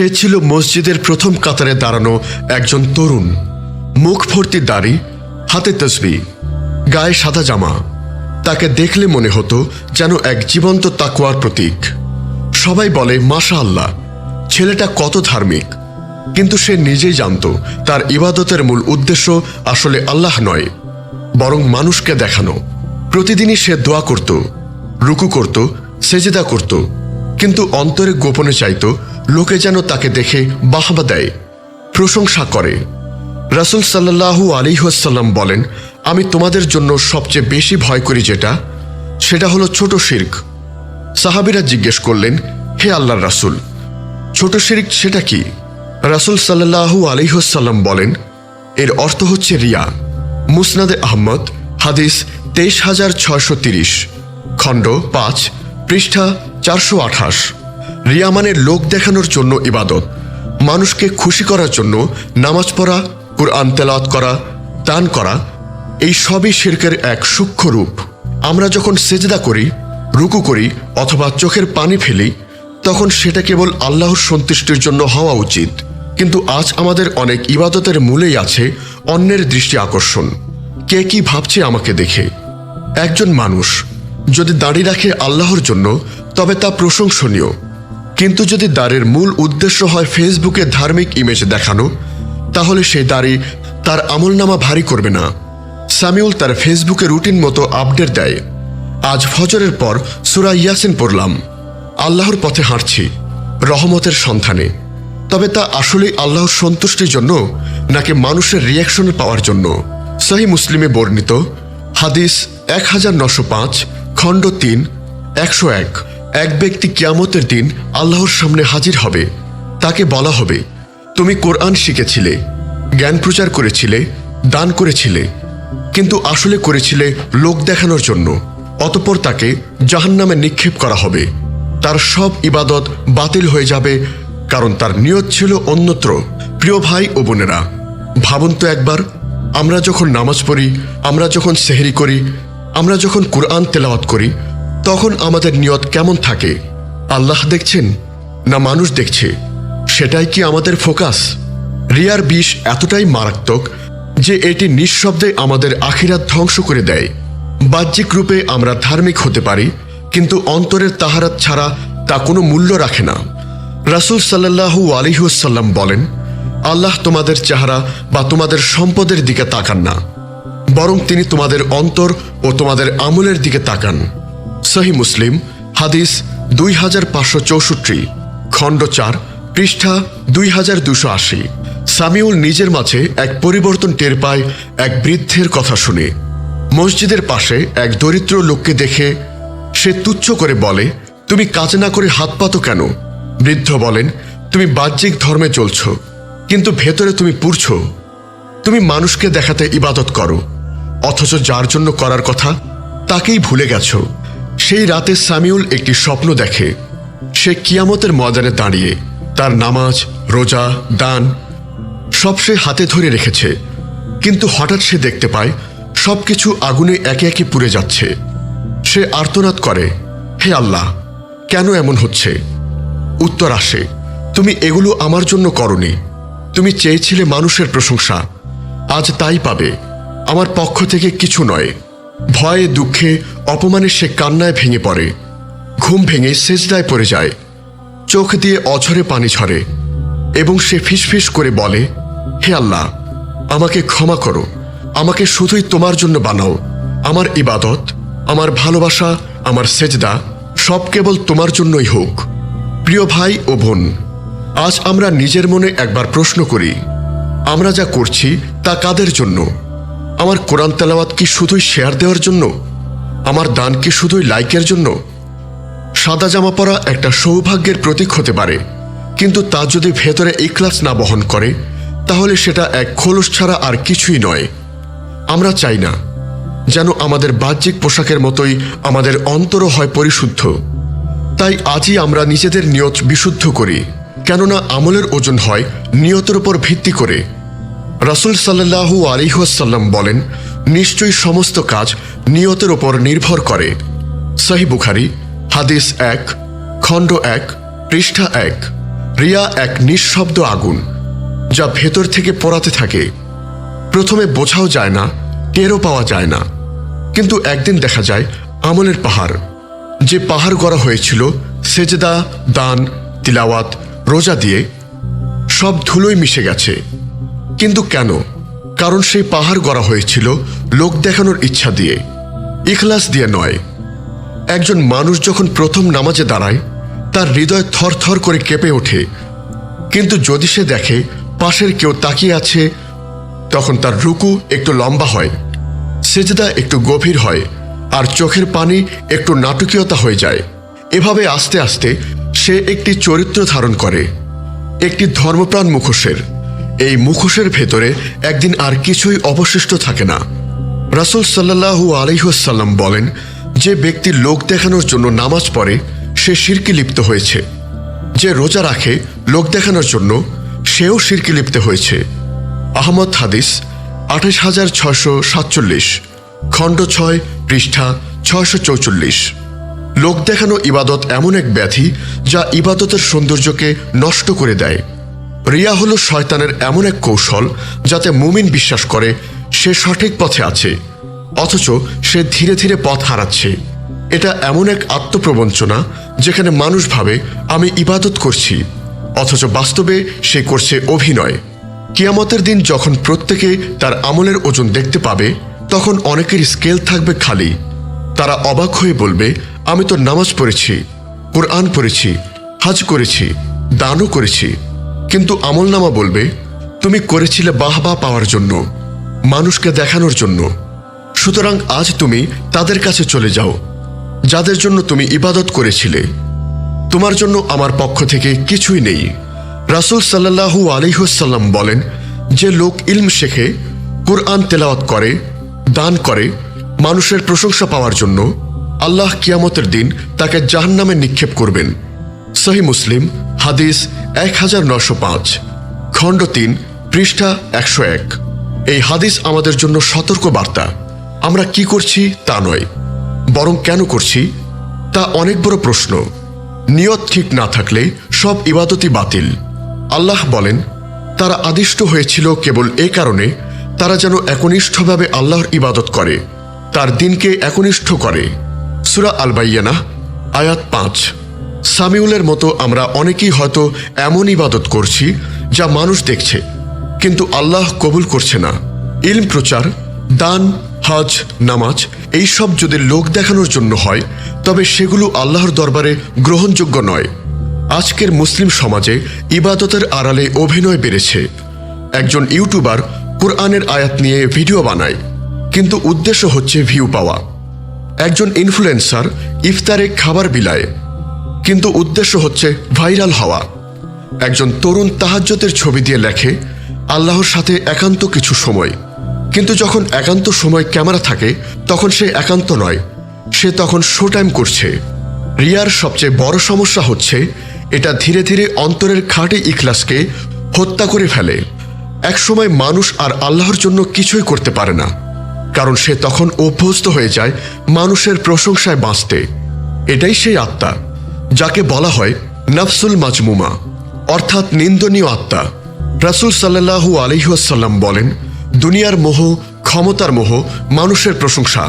সে ছিল মসজিদের প্রথম কাতারে দাঁড়ানো একজন তরুণ। মুখ ভর্তি দাড়ি, হাতে তসবি, গায়ে সাদা জামা। তাকে দেখলে মনে হতো যেন এক জীবন্ত তাকুয়ার প্রতীক। সবাই বলে মাশা আল্লাহ ছেলেটা কত ধার্মিক। কিন্তু সে নিজেই জানত, তার ইবাদতের মূল উদ্দেশ্য আসলে আল্লাহ নয়, বরং মানুষকে দেখানো। প্রতিদিনই সে দোয়া করত, রুকু করত, সেজেদা করত কিন্তু অন্তরে গোপনে চাইত, লোকে যেন তাকে দেখে বাহবা দেয়, প্রশংসা করে। রাসুল সাল্লাহু আলিহাসাল্লাম বলেন, আমি তোমাদের জন্য সবচেয়ে বেশি ভয় করি যেটা, সেটা হলো ছোট শির্ক। সাহাবিরা জিজ্ঞেস করলেন, হে আল্লাহর রাসুল, ছোট শিরিক সেটা কি? রাসুল সাল্লাহু আলিহাসাল্লাম বলেন, এর অর্থ হচ্ছে রিয়া। মুসনাদে আহমদ, হাদিস তেইশ হাজার ছয়শো তিরিশ, খণ্ড পাঁচ পৃষ্ঠা চারশো আঠাশ। রিয়া মানে লোক দেখানোর জন্য ইবাদত, মানুষকে খুশি করার জন্য নামাজ পড়া, কুরআন তেলাওয়াত করা, দান করা, এই সবই শিরকের এক সূক্ষ্ম রূপ। আমরা যখন সেজদা করি, রুকু করি অথবা চোখের পানি ফেলি, তখন সেটা কেবল আল্লাহর সন্তুষ্টির জন্য হওয়া উচিত। কিন্তু আজ আমাদের অনেক ইবাদতের মূলেই আছে অন্যের দৃষ্টি আকর্ষণ। কে কি ভাবছে আমাকে দেখে? একজন মানুষ যদি দাড়ি রাখে আল্লাহর জন্য, তবে তা প্রশংসনীয়। কিন্তু যদি দাড়ির মূল উদ্দেশ্য হয় ফেসবুকে ধার্মিক ইমেজ দেখানো, তাহলে সেই দাড়ি তার আমলনামা ভারী করবে না। সামিউল তার ফেসবুকে রুটিন মতো আপডেট দেয়। আজ ফজরের পর সুরা ইয়াসিন পড়লাম। আল্লাহর পথে হাঁটছি, রহমতের সন্ধানে। তবে তা আসলেই আল্লাহর সন্তুষ্টির জন্য, নাকি মানুষের রিয়াকশন পাওয়ার জন্য? সহি মুসলিমে বর্ণিত, হাদিস এক হাজার নশো পাঁচ খণ্ড তিন, একশো এক। এক ব্যক্তি কিয়ামতের দিন আল্লাহর সামনে হাজির হবে। তাকে বলা হবে, তুমি কোরআন শিখেছিলে, জ্ঞান প্রচার করেছিলে, দান করেছিলে, কিন্তু আসলে করেছিলে লোক দেখানোর জন্য। অতপর তাকে জাহান্নামে নিক্ষেপ করা হবে। তার সব ইবাদত বাতিল হয়ে যাবে, কারণ তার নিয়ত ছিল অন্যত্র। প্রিয় ভাই ও বোনেরা, ভাবুন তো একবার, আমরা যখন নামাজ পড়ি, আমরা যখন সেহরি করি আমরা যখন কোরআন তেলাওয়াত করি, তখন আমাদের নিয়ত কেমন থাকে? আল্লাহ দেখছেন না মানুষ দেখছে? সেটাই কি আমাদের ফোকাস? রিয়ার বিষ এতটাই মারাত্মক যে এটি নিঃশব্দে আমাদের আখিরাত ধ্বংস করে দেয়। বাহ্যিক রূপে আমরা ধার্মিক হতে পারি, কিন্তু অন্তরের তাহারাত ছাড়া তা কোনো মূল্য রাখে না। রাসুল সাল্লাহু আলিহাসাল্লাম বলেন, আল্লাহ তোমাদের চেহারা বা তোমাদের সম্পদের দিকে তাকান না। বরং তিনি তোমাদের অন্তর ও তোমাদের আমলের দিকে তাকান। সহি মুসলিম, হাদিস দুই হাজার পাঁচশো চৌষট্টি, খণ্ড চার, পৃষ্ঠা দুই হাজার দুশো আশি। সামিউল নিজের মাঝে এক পরিবর্তন টের পায় এক বৃদ্ধের কথা শুনে। মসজিদের পাশে এক দরিদ্র লোককে দেখে সে তুচ্ছ করে বলে, তুমি কাজ না করে হাত পাতো কেন? বৃদ্ধ বলেন, তুমি বাহ্যিক ধর্মে চলছ, কিন্তু ভেতরে তুমি পুড়ছ। তুমি মানুষকে দেখাতে ইবাদত করো। অথচ যার জন্য করার কথা, তাকেই ভুলে গেছ। সেই রাতে সামিউল একটি স্বপ্ন দেখে। সে কিয়ামতের ময়দানে দাঁড়িয়ে তার নামাজ, রোজা, দান সব সে হাতে ধরে রেখেছে। কিন্তু হঠাৎ সে দেখতে পায়, সবকিছু আগুনে একে একে পুড়ে যাচ্ছে। সে আর্তনাদ করে, হে আল্লাহ, কেন এমন হচ্ছে? উত্তর আসে, তুমি এগুলো আমার জন্য করনি। তুমি চেয়েছিলে মানুষের প্রশংসা। আজ তাই পাবে। আমার পক্ষ থেকে কিছু নয়। ভয়ে, দুঃখে অপমানে সে কান্নায় ভেঙে পড়ে। ঘুম ভেঙে সেজদায় পড়ে যায়। চোখ দিয়ে অঝরে পানি ঝরে এবং সে ফিসফিস করে বলে, হে আল্লাহ, আমাকে ক্ষমা করো। আমাকে শুধুই তোমার জন্য বানাও। আমার ইবাদত, আমার ভালোবাসা, আমার সেজদা সব কেবল তোমার জন্যই হোক। প্রিয় ভাই ও বোন, আজ আমরা নিজের মনে একবার প্রশ্ন করি, আমরা যা করছি তা কাদের জন্য? আমার কোরআন তেলাওয়াত কি শুধুই শেয়ার দেওয়ার জন্য? আমার দান কি শুধুই লাইকের জন্য? সাদা জামা পরা একটা সৌভাগ্যের প্রতীক হতে পারে, কিন্তু তা যদি ভেতরে ইখলাস না বহন করে, তাহলে সেটা এক খোলস ছাড়া আর কিছুই নয়। আমরা চাই না যেন আমাদের বাহ্যিক পোশাকের মতোই আমাদের অন্তরও হয় পরিশুদ্ধ। তাই আজই আমরা নিজেদের নিয়ত বিশুদ্ধ করি, কেননা আমলের ওজন হয় নিয়তের উপর ভিত্তি করে। রাসুল সাল্লাহু আলিহাসাল্লাম বলেন, নিশ্চয়ই সমস্ত কাজ নিয়তের ওপর নির্ভর করে। সহি বুখারি, হাদিস এক, খণ্ড এক, পৃষ্ঠা এক, রিয়া এক নিঃশব্দ আগুন, যা ভেতর থেকে পোড়াতে থাকে। প্রথমে বোঝাও যায় না, টেরও পাওয়া যায় না। কিন্তু একদিন দেখা যায়, আমলের পাহাড়, যে পাহাড় গড়া হয়েছিল, সেজদা, দান, তিলাওয়াত, রোজা দিয়ে, সব ধুলোয় মিশে গেছে। কিন্তু কেন? কারণ সেই পাহাড় গড়া হয়েছিল লোক দেখানোর ইচ্ছা দিয়ে। ইখলাস দিয়ে নয়। একজন মানুষ যখন প্রথম নামাজে দাঁড়ায়, তার হৃদয় থরথর করে কেঁপে ওঠে। কিন্তু যদি সে দেখে পাশের কেউ তাকিয়ে আছে, তখন তার রুকু একটু লম্বা হয়, সেজদা একটু গভীর হয়, আর চোখের পানি একটু নাটকীয়তা হয়ে যায়। এভাবে আস্তে আস্তে সে একটি চরিত্র ধারণ করে, একটি ধর্মপ্রাণ মুখোশের। এই মুখোশের ভেতরে একদিন আর কিছুই অবশিষ্ট থাকে না। রাসুল সাল্লাহু আলহ্লাম বলেন, যে ব্যক্তি লোক দেখানোর জন্য নামাজ পড়ে, সে শিরকি লিপ্ত হয়েছে। যে রোজা রাখে, লোক দেখানোর জন্য, সেও শিরকি লিপ্ত হয়েছে। আহমদ হাদিস, আঠাশ হাজার ছয়শো সাতচল্লিশ, খণ্ড ছয়, পৃষ্ঠা ছয়শো চৌচল্লিশ। লোক দেখানো ইবাদত এমন এক ব্যাধি যা ইবাদতের সৌন্দর্যকে নষ্ট করে দেয়। রিয়া হল শয়তানের এমন এক কৌশল যাতে মুমিন বিশ্বাস করে সে সঠিক পথে আছে, অথচ সে ধীরে ধীরে পথ হারাচ্ছে। এটা এমন এক আত্মপ্রবঞ্চনা যেখানে মানুষ ভাবে, আমি ইবাদত করছি অথচ বাস্তবে সে করছে অভিনয়। কিয়ামতের দিন যখন প্রত্যেকে তার আমলের ওজন দেখতে পাবে, তখন অনেকের স্কেল থাকবে খালি। তারা অবাক হয়ে বলবে, আমি তো নামাজ পড়েছি, কোরআন পড়েছি, হাজ করেছি, দানও করেছি। কিন্তু আমলনামা বলবে, তুমি করেছিলে বাহবা পাওয়ার জন্য, মানুষকে দেখানোর জন্য। সুতরাং আজ তুমি তাদের কাছে চলে যাও, যাদের জন্য তুমি ইবাদত করেছিলে। তোমার জন্য আমার পক্ষ থেকে কিছুই নেই। রাসুল সাল্লাহু আলিহাসাল্লাম বলেন, যে লোক ইলম শেখে, কোরআন তেলাওয়াত করে, দান করে, মানুষের প্রশংসা পাওয়ার জন্য, আল্লাহ কিয়ামতের দিন তাকে জাহান্নামে নিক্ষেপ করবেন। সহি মুসলিম, হাদিস এক হাজার নশো পাঁচ। খণ্ড তিন, পৃষ্ঠা একশো এক। এই হাদিস আমাদের জন্য সতর্ক বার্তা। আমরা কি করছি তা নয়। বরং কেন করছি, তা অনেক বড় প্রশ্ন। নিয়ত ঠিক না থাকলে সব ইবাদতই বাতিল। আল্লাহ বলেন, তারা আদিষ্ট হয়েছিল কেবল এ কারণে, তারা যেন একনিষ্ঠভাবে আল্লাহর ইবাদত করে, তার দিনকে একনিষ্ঠ করে। সুরা আলবাইয়ানা আয়াত পাঁচ। সামিউলের মতো আমরা অনেকেই হয়তো এমন ইবাদত করছি যা মানুষ দেখছে, কিন্তু আল্লাহ কবুল করছে না। ইলম প্রচার, দান, হজ, নামাজ, এইসব যদি লোক দেখানোর জন্য হয়, তবে সেগুলো আল্লাহর দরবারে গ্রহণযোগ্য নয়। আজকের মুসলিম সমাজে ইবাদতের আড়ালে অভিনয় বেড়েছে। একজন ইউটিউবার কোরআনের আয়াত নিয়ে ভিডিও বানায়, কিন্তু উদ্দেশ্য হচ্ছে ভিউ পাওয়া। একজন ইনফ্লুয়েন্সার ইফতারে খাবার বিলায় কিন্তু উদ্দেশ্য হচ্ছে ভাইরাল হওয়া। একজন তরুণ তাহাজ্যতের ছবি দিয়ে লেখে, আল্লাহর সাথে একান্ত কিছু সময়। কিন্তু যখন একান্ত সময় ক্যামেরা থাকে, তখন সে একান্ত নয়, সে তখন শো টাইম করছে। রিয়ার সবচেয়ে বড় সমস্যা হচ্ছে, এটা ধীরে ধীরে অন্তরের খাঁটি ইখলাসকে হত্যা করে ফেলে। একসময় মানুষ আর আল্লাহর জন্য কিছুই করতে পারে না, কারণ সে তখন অভ্যস্ত হয়ে যায় মানুষের প্রশংসায় বাঁচতে। এটাই সেই আত্মা। যাকে বলা হয় নফসুল মাজমুমা, অর্থাৎ নিন্দনীয় আত্মা। রাসুল সাল্লাহু আলহিহাসাল্লাম বলেন, দুনিয়ার মোহ, ক্ষমতার মোহ, মানুষের প্রশংসা।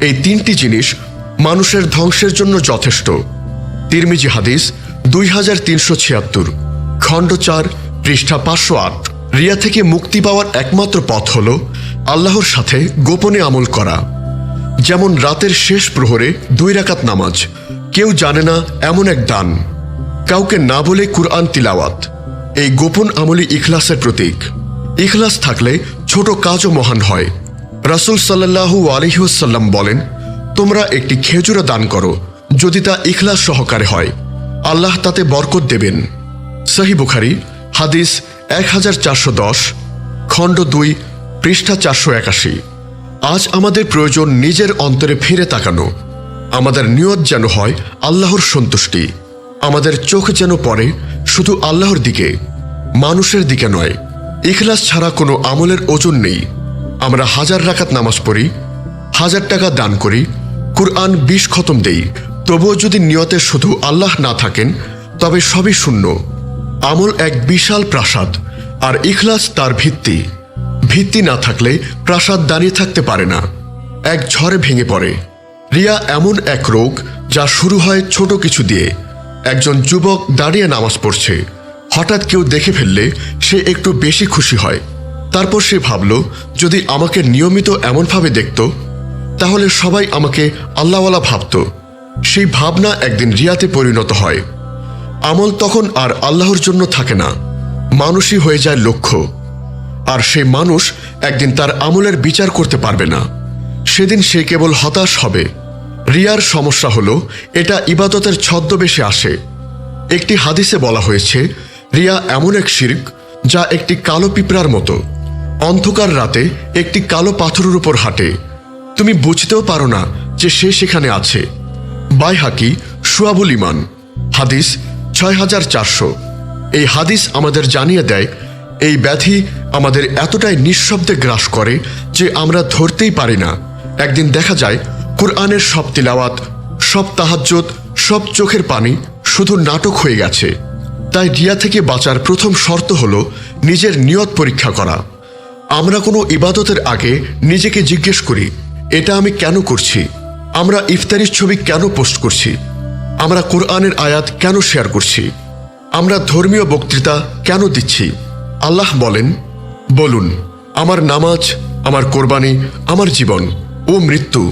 এই তিনটি জিনিস মানুষের ধ্বংসের জন্য যথেষ্ট। তিরমিজি হাদিস দুই হাজার তিনশো ছিয়াত্তর, খণ্ড চার, পৃষ্ঠা পাঁচশো আট। রিয়া থেকে মুক্তি পাওয়ার একমাত্র পথ হল আল্লাহর সাথে গোপনে আমল করা। যেমন রাতের শেষ প্রহরে দুই রাকাত নামাজ কেউ জানে না এমন এক দান। কাউকে না বলে কুরআন তিলাওয়াত। এই গোপন আমলি ইখলাসের প্রতীক। ইখলাস থাকলে ছোট কাজও মহান হয়। রাসুল সাল্লাহু আলহিউসাল্লাম বলেন, তোমরা একটি খেজুরা দান করো, যদি তা ইখলাস সহকারে হয়। আল্লাহ তাতে বরকত দেবেন। সাহি বুখারি, হাদিস এক হাজার চারশো দশ, খণ্ড দুই, পৃষ্ঠা চারশো একাশি। আজ আমাদের প্রয়োজন নিজের অন্তরে ফিরে তাকানো আমাদের নিয়ত যেন হয় আল্লাহর সন্তুষ্টি। আমাদের চোখ যেন পড়ে শুধু আল্লাহর দিকে, মানুষের দিকে নয়। ইখলাস ছাড়া কোনো আমলের ওজন নেই। আমরা হাজার রাকাত নামাজ পড়ি, হাজার টাকা দান করি, কুরআন বিশ খতম দেই। তবুও যদি নিয়তে শুধু আল্লাহ না থাকেন, তবে সবই শূন্য। আমল এক বিশাল প্রাসাদ, আর ইখলাস তার ভিত্তি। ভিত্তি না থাকলে প্রাসাদ দাঁড়িয়ে থাকতে পারে না। এক ঝড়ে ভেঙে পড়ে। রিয়া এমন এক রোগ যা শুরু হয় ছোট কিছু দিয়ে। একজন যুবক দাঁড়িয়ে নামাজ পড়ছে। হঠাৎ কেউ দেখে ফেললে সে একটু বেশি খুশি হয়। তারপর সে ভাবল, যদি আমাকে নিয়মিত এমনভাবে দেখত, তাহলে সবাই আমাকে আল্লাহওয়ালা ভাবত। সেই ভাবনা একদিন রিয়াতে পরিণত হয়। আমল তখন আর আল্লাহর জন্য থাকে না। মানুষই হয়ে যায় লক্ষ্য। আর সেই মানুষ একদিন তার আমলের বিচার করতে পারবে না। সেদিন সে কেবল হতাশ হবে। রিয়ার সমস্যা হলো, এটা ইবাদতের ছদ্মবেশে আসে। একটি হাদিসে বলা হয়েছে, রিয়া এমন এক শির্ক যা একটি কালো পিঁপড়ার মতো। অন্ধকার রাতে একটি কালো পাথরের উপর হাঁটে। তুমি বুঝতেও পারো না যে সে সেখানে আছে। বাই হাকি সুয়াবুল ইমান, হাদিস ছয় হাজার চারশো। এই হাদিস আমাদের জানিয়ে দেয়, এই ব্যাধি আমাদের এতটাই নিঃশব্দে গ্রাস করে যে আমরা ধরতেই পারি না। একদিন দেখা যায় কোরআনের সব তিলাওয়াত, সব তাহাজ্জত সব চোখের পানি শুধু নাটক হয়ে গেছে। তাই রিয়া থেকে বাঁচার প্রথম শর্ত হলো নিজের নিয়ত পরীক্ষা করা। আমরা কোনো ইবাদতের আগে নিজেকে জিজ্ঞেস করি, এটা আমি কেন করছি? আমরা ইফতারির ছবি কেন পোস্ট করছি? আমরা কোরআনের আয়াত কেন শেয়ার করছি? আমরা ধর্মীয় বক্তৃতা কেন দিচ্ছি? আল্লাহ বলেন, বলুন, আমার নামাজ, আমার কোরবানি, আমার জীবন ও মৃত্যু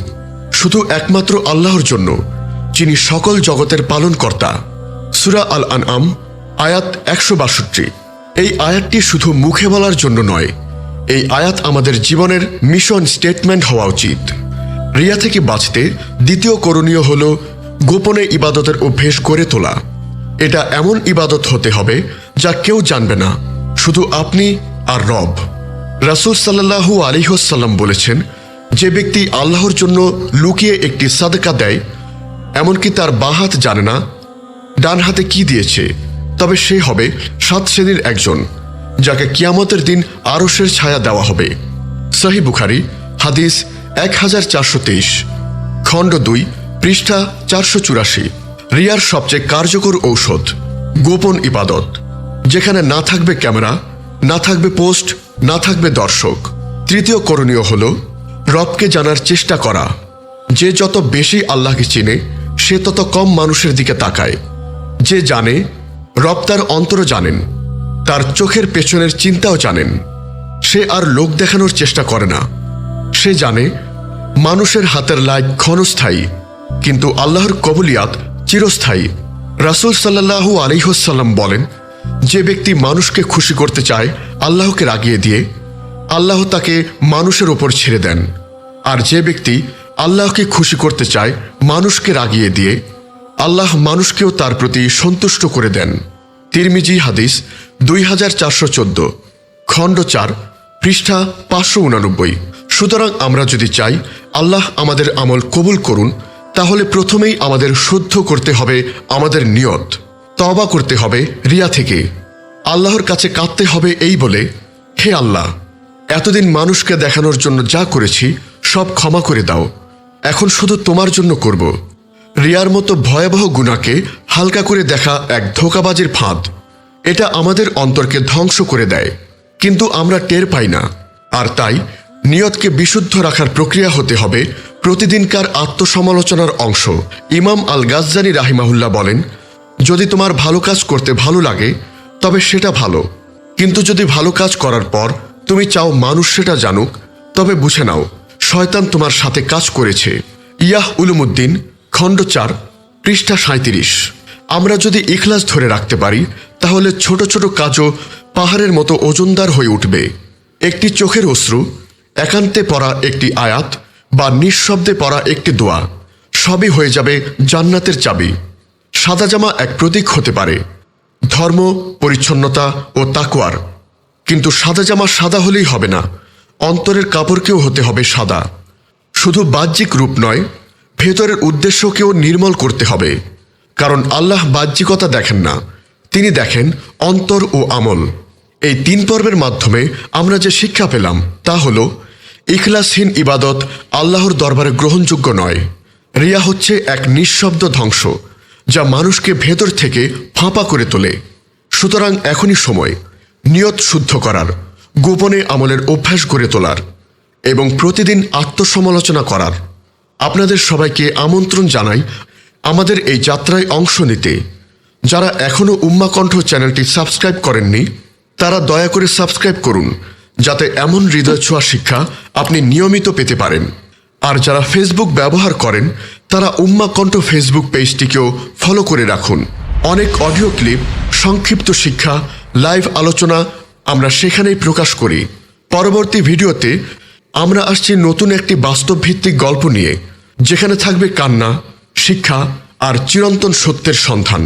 শুধু একমাত্র আল্লাহর জন্য, যিনি সকল জগতের পালনকর্তা। সুরা আল আন আম আয়াত একশো বাষট্টি। এই আয়াতটি শুধু মুখে বলার জন্য নয়, এই আয়াত আমাদের জীবনের মিশন স্টেটমেন্ট হওয়া উচিত। রিয়া থেকে বাঁচতে দ্বিতীয় করণীয় হল গোপনে ইবাদতের অভ্যেস করে তোলা। এটা এমন ইবাদত হতে হবে যা কেউ জানবে না, শুধু আপনি আর রব। রাসুল সাল্লাহু আলিহাসাল্লাম বলেছেন যে ব্যক্তি আল্লাহর জন্য লুকিয়ে একটি সাদকা দেয়, এমনকি তার বাঁ হাত জানে না, ডান হাতে কি দিয়েছে, তবে সে হবে সাত শ্রেণির একজন, যাকে কিয়ামতের দিন আরসের ছায়া দেওয়া হবে। সহি বুখারি, হাদিস এক হাজার চারশো তেইশ, খণ্ড দুই, পৃষ্ঠা চারশো চুরাশি। রিয়ার সবচেয়ে কার্যকর ঔষধ, গোপন ইবাদত, যেখানে না থাকবে ক্যামেরা, না থাকবে পোস্ট, না থাকবে দর্শক। তৃতীয় করণীয় হল রবকে জানার চেষ্টা করা। যে যত বেশি আল্লাহকে চিনে, সে তত কম মানুষের দিকে তাকায়। যে জানে, রব তার অন্তর জানেন, তার চোখের পেছনের চিন্তাও জানেন। সে আর লোক দেখানোর চেষ্টা করে না। সে জানে, মানুষের হাতের লাইক ক্ষণস্থায়ী, কিন্তু আল্লাহর কবুলিয়াত চিরস্থায়ী। রাসুল সাল্লাহু আলিহসাল্লাম বলেন, যে ব্যক্তি মানুষকে খুশি করতে চায়, আল্লাহকে রাগিয়ে দিয়ে আল্লাহ তাকে মানুষের ওপর ছেড়ে দেন। আর যে ব্যক্তি আল্লাহকে খুশি করতে চায়, মানুষকে রাগিয়ে দিয়ে, আল্লাহ মানুষকেও তার প্রতি সন্তুষ্ট করে দেন। তিরমিজি হাদিস দুই হাজার চারশো চোদ্দ, খণ্ড চার, পৃষ্ঠা পাঁচশো উনানব্বই। সুতরাং আমরা যদি চাই, আল্লাহ আমাদের আমল কবুল করুন, তাহলে প্রথমেই আমাদের শুদ্ধ করতে হবে আমাদের নিয়ত। তবা করতে হবে রিয়া থেকে। আল্লাহর কাছে কাঁদতে হবে এই বলে, হে আল্লাহ! এতদিন মানুষকে দেখানোর জন্য যা করেছি, সব ক্ষমা করে দাও। এখন শুধু তোমার জন্য করব। রিয়ার মতো ভয়াবহ গুণাকে হালকা করে দেখা এক ধোকাবাজের ফাঁদ। এটা আমাদের অন্তরকে ধ্বংস করে দেয়, কিন্তু আমরা টের পাই না। আর তাই, নিয়তকে বিশুদ্ধ রাখার প্রক্রিয়া হতে হবে প্রতিদিনকার আত্মসমালোচনার অংশ। ইমাম আল গাজ্জানি রাহিমাহুল্লাহ বলেন, যদি তোমার ভালো কাজ করতে ভালো লাগে, তবে সেটা ভালো। কিন্তু যদি ভালো কাজ করার পর তুমি চাও মানুষ সেটা জানুক, তবে বুঝে নাও, শয়তান তোমার সাথে কাজ করেছে। ইয়াহ উলুমুদ্দিন, খণ্ড চার, পৃষ্ঠা সাঁত্রিশ আমরা যদি ইখলাস ধরে রাখতে পারি, তাহলে ছোট ছোট কাজও পাহাড়ের মতো ওজনদার হয়ে উঠবে। একটি চোখের অশ্রু, একান্তে পড়া একটি আয়াত, বা নিঃশব্দে পড়া একটি দোয়া, সবই হয়ে যাবে জান্নাতের চাবি। সাদা জামা এক প্রতীক হতে পারে। ধর্ম, পরিচ্ছন্নতা ও তাকুয়ার কিন্তু সাদা জামা সাদা হলেই হবে না। অন্তরের কাপড়কেও হতে হবে সাদা। শুধু বাহ্যিক রূপ নয়, ভেতরের উদ্দেশ্যকেও নির্মল করতে হবে। কারণ আল্লাহ বাহ্যিকতা দেখেন না, তিনি দেখেন অন্তর ও আমল। এই তিন পর্বের মাধ্যমে আমরা যে শিক্ষা পেলাম, তা হল, ইখলাসহীন ইবাদত আল্লাহর দরবারে গ্রহণযোগ্য নয়। রিয়া হচ্ছে এক নিঃশব্দ ধ্বংস, যা মানুষকে ভেতর থেকে ফাঁপা করে তোলে। সুতরাং এখনই সময় নিয়ত শুদ্ধ করার, গোপনে আমলের অভ্যাস গড়ে তোলার এবং প্রতিদিন আত্মসমালোচনা করার। আপনাদের সবাইকে আমন্ত্রণ জানাই আমাদের এই যাত্রায় অংশ নিতে। যারা এখনও উম্মাকণ্ঠ চ্যানেলটি সাবস্ক্রাইব করেননি, তারা দয়া করে সাবস্ক্রাইব করুন, যাতে এমন হৃদয় ছোঁয়া শিক্ষা আপনি নিয়মিত পেতে পারেন। আর যারা ফেসবুক ব্যবহার করেন, তারা উম্মা কণ্ঠ ফেসবুক পেজটিকেও ফলো করে রাখুন। অনেক অডিও ক্লিপ সংক্ষিপ্ত শিক্ষা লাইভ আলোচনা আমরা সেখানেই প্রকাশ করি। পরবর্তী ভিডিওতে আমরা আসছি নতুন একটি বাস্তব ভিত্তিক গল্প নিয়ে, যেখানে থাকবে কান্না, শিক্ষা আর চিরন্তন সত্যের সন্ধান।